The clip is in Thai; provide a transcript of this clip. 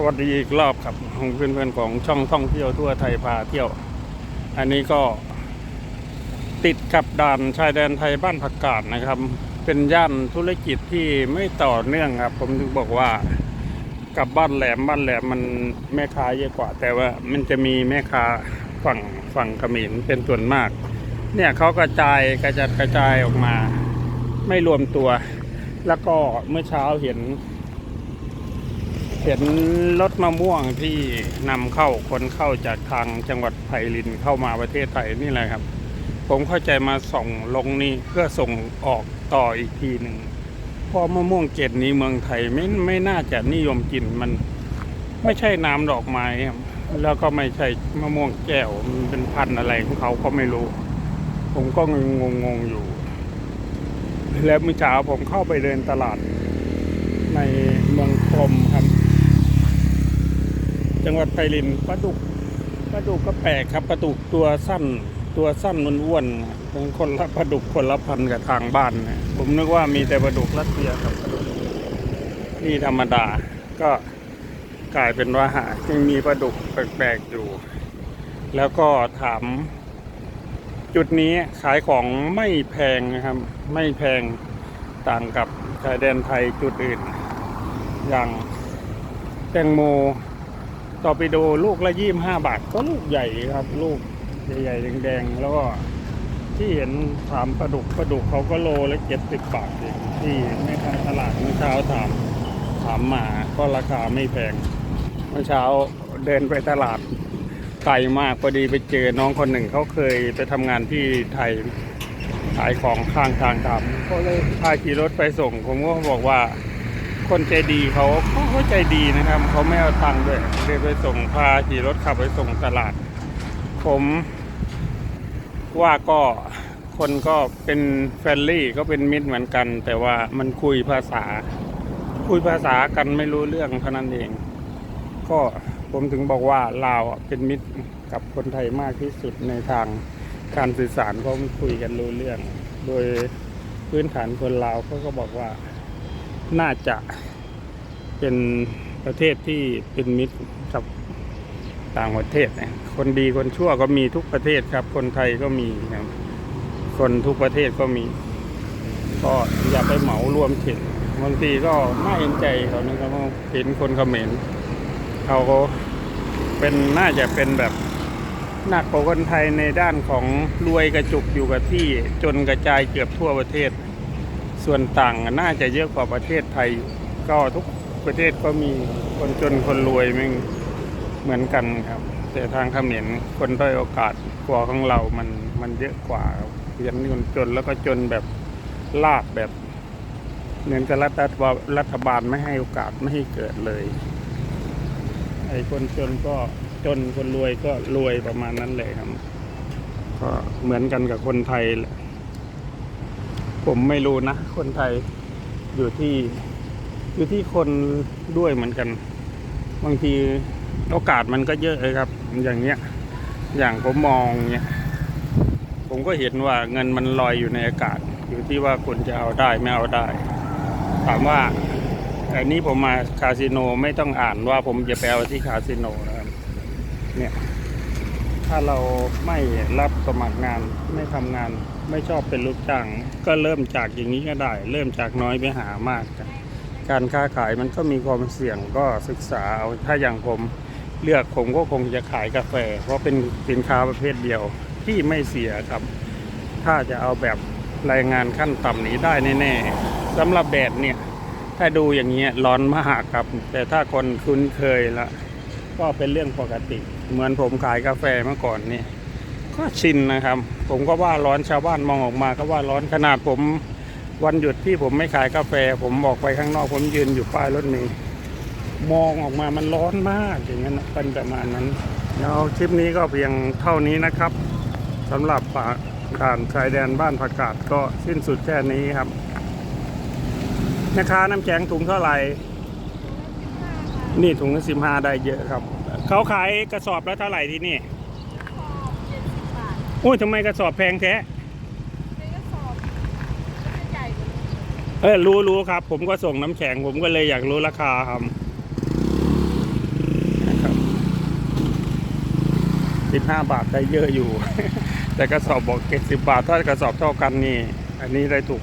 สวัสดีอีกรอบครับของเพื่อนๆของช่องท่องเที่ยวทั่วไทยพาเที่ยว อันนี้ก็ติดกับด่านชายแดนไทยบ้านผักกาดนะครับ เป็นย่านธุรกิจที่ไม่ต่อเนื่องครับ ผมถึงบอกว่ากับบ้านแหลมบ้านแหลมมันแม่ค้าเยอะกว่า แต่ว่ามันจะมีแม่ค้าฝั่งฝั่งขมรเป็นส่วนมาก เนี่ยเขากระจายกระจัดกระจายออกมา ไม่รวมตัว แล้วก็เมื่อเช้าเห็น เห็นรถมะม่วงที่นำเข้าคนเข้าจากทางจังหวัดไผ่ลินเข้ามาประเทศไทยนี่แหละครับ ผมเข้าใจมาส่งลงนี่เพื่อส่งออกต่ออีกทีหนึ่งเพราะมะม่วงเกล็ดนี้เมืองไทยไม่ไม่น่าจะนิยมกินมันไม่ใช่น้ำดอกไม้ครับแล้วก็ไม่ใช่มะม่วงแก้วมันเป็นพันธุ์อะไรของเขาก็ไม่รู้ ผมก็งงงงอยู่ แล้วเมื่อเช้าผมเข้าไปเดินตลาดในเมืองพรมครับ จังหวัดไพลินปลาดุกปลาดุกก็แปลกครับปลาดุกตัวสั้น ตัวสั้นมันอ้วนๆเป็นคนละปลาดุกคนละพันกับทางบ้านนะผมนึกว่ามีแต่ปลาดุกรัสเซียกับปลาดุกนี่ธรรมดาก็กลายเป็นว่ายังมีปลาดุกแปลกๆอยู่ แล้วก็ถาม จุดนี้ขายของไม่แพงนะครับ ไม่แพงต่างกับชายแดนไทยจุดอื่น อย่างแตงโม ต่อร์ปิโดลูกละยี่ห้าบาท ก็ลูกใหญ่ครับ ลูกใหญ่ๆแดงๆแล้วก็ที่เห็นถามปลาดุกปลาดุกเขาก็โลละเจ็ดสิบบาทเองที่แม่ค้าตลาดเมื่อเช้าถามถามมาก็ราคาไม่แพงเมื่อเช้าเดินไปตลาดไกลมากพอดีไปเจอน้องคนหนึ่งเขาเคยไปทำงานที่ไทยขายของข้างทางทำก็เลยพาขี่รถไปส่ง ผมก็บอกว่า คนใจดีเขาเขาเขาใจดีนะครับ เขาไม่เอาตังค์ด้วยเดินไปส่งพาขี่รถขับไปส่งตลาด ผมว่าก็คนก็เป็นแฟรนลี่ก็เป็นมิตรเหมือนกัน แต่ว่ามันคุยภาษา คุยภาษากันไม่รู้เรื่องเท่านั้นเอง ก็ผมถึงบอกว่าลาวเป็นมิตรกับคนไทยมากที่สุดในทางการสื่อสารเพราะมันคุยกันรู้เรื่อง โดยพื้นฐานคนลาวเขาก็บอกว่า น่าจะเป็นประเทศที่เป็นมิตรกับต่างประเทศนะคนดีคนชั่วก็มีทุกประเทศครับ คนไทยก็มีครับ คนทุกประเทศก็มี ก็อย่าไปเหมารวมถึงบางทีก็น่เห็นใจเขานะครับว่าเห็นคนเขมรเขาก็เป็นน่าจะเป็นแบบหนักกว่าคนไทยในด้านของรวยกระจุกอยู่กับที่จนกระจายเกือบทั่วประเทศ ส่วนต่างน่าจะเยอะกว่าประเทศไทย ก็ทุกประเทศก็มีคนจนคนรวยมันเหมือนกันครับ แต่ทางเขมรคนด้อยโอกาสกว่าของเรามันมันเยอะกว่าครับเรียนคนจนแล้วก็จนแบบลากแบบเหมือนกับรัฐบาลรัฐบาลไม่ให้โอกาสไม่ให้เกิดเลยไอ้คนจนก็จนคนรวยก็รวยประมาณนั้นเลยครับ ก็เหมือนกันกับคนไทยแหละ ผมไม่รู้นะ คนไทยอยู่ที่อยู่ที่คนด้วยเหมือนกัน บางทีโอกาสมันก็เยอะเลยครับ อย่างเงี้ย อย่างผมมองเงี้ยผมก็เห็นว่าเงินมันลอยอยู่ในอากาศ อยู่ที่ว่าคุณจะเอาได้ไม่เอาได้ ถามว่าอันนี้ผมมาคาสิโนไม่ต้องอ่านว่าผมจะไปเอาที่คาสิโนนะครับเนี่ย ถ้าเราไม่รับสมัครงานไม่ทำงาน ไม่ชอบเป็นลูกจ้าง ก็เริ่มจากอย่างนี้ก็ได้ เริ่มจากน้อยไปหามากกันการค้าขายมันก็มีความเสี่ยงก็ศึกษาเอาถ้าอย่างผมเลือกผมก็คงจะขายกาแฟ เพราะเป็นสินค้าประเภทเดียวที่ไม่เสียครับ ถ้าจะเอาแบบรายงานขั้นต่ำนี้ได้แน่ๆสำหรับแดดเนี่ย ถ้าดูอย่างเงี้ยร้อนมากครับ แต่ถ้าคนคุ้นเคยล้วก็เป็นเรื่องปกติ เหมือนผมขายกาแฟเมื่อก่อนนี่ ก็ชินนะครับ ผมก็ว่าร้อนชาวบ้านมองออกมาก็ว่าร้อนขนาดผมวันหยุดที่ผมไม่ขายกาแฟ ผมออกไปข้างนอกผมยืนอยู่ป้ายรถเมล์มองออกมามันร้อนมากอย่างนั้นนะเป็นประมาณนั้นแล้วคลิปนี้ก็เพียงเท่านี้นะครับสำหรับป่าด่านชายแดนบ้านผักกาดก็สิ้นสุดแค่นี้ครับนะคะน้ำแข็งถุงเท่าไหร่นี่ถุงละสิบห้าได้เยอะครับ เขาขายกระสอบแล้วเท่าไหร่ที่นี่ โอ้ยทำไมกระสอบแพงแท้ในกระสอบมันจะใหญ่เออรู้รู้ครับ ผมก็ส่งน้ำแข็งผมก็เลยอยากรู้ราคาครับสิบห้าบาทได้เยอะอยู่ แต่กระสอบบอกเจ็ดสิบบาทถ้ากระสอบเท่ากันนี่ อันนี้ได้ถูก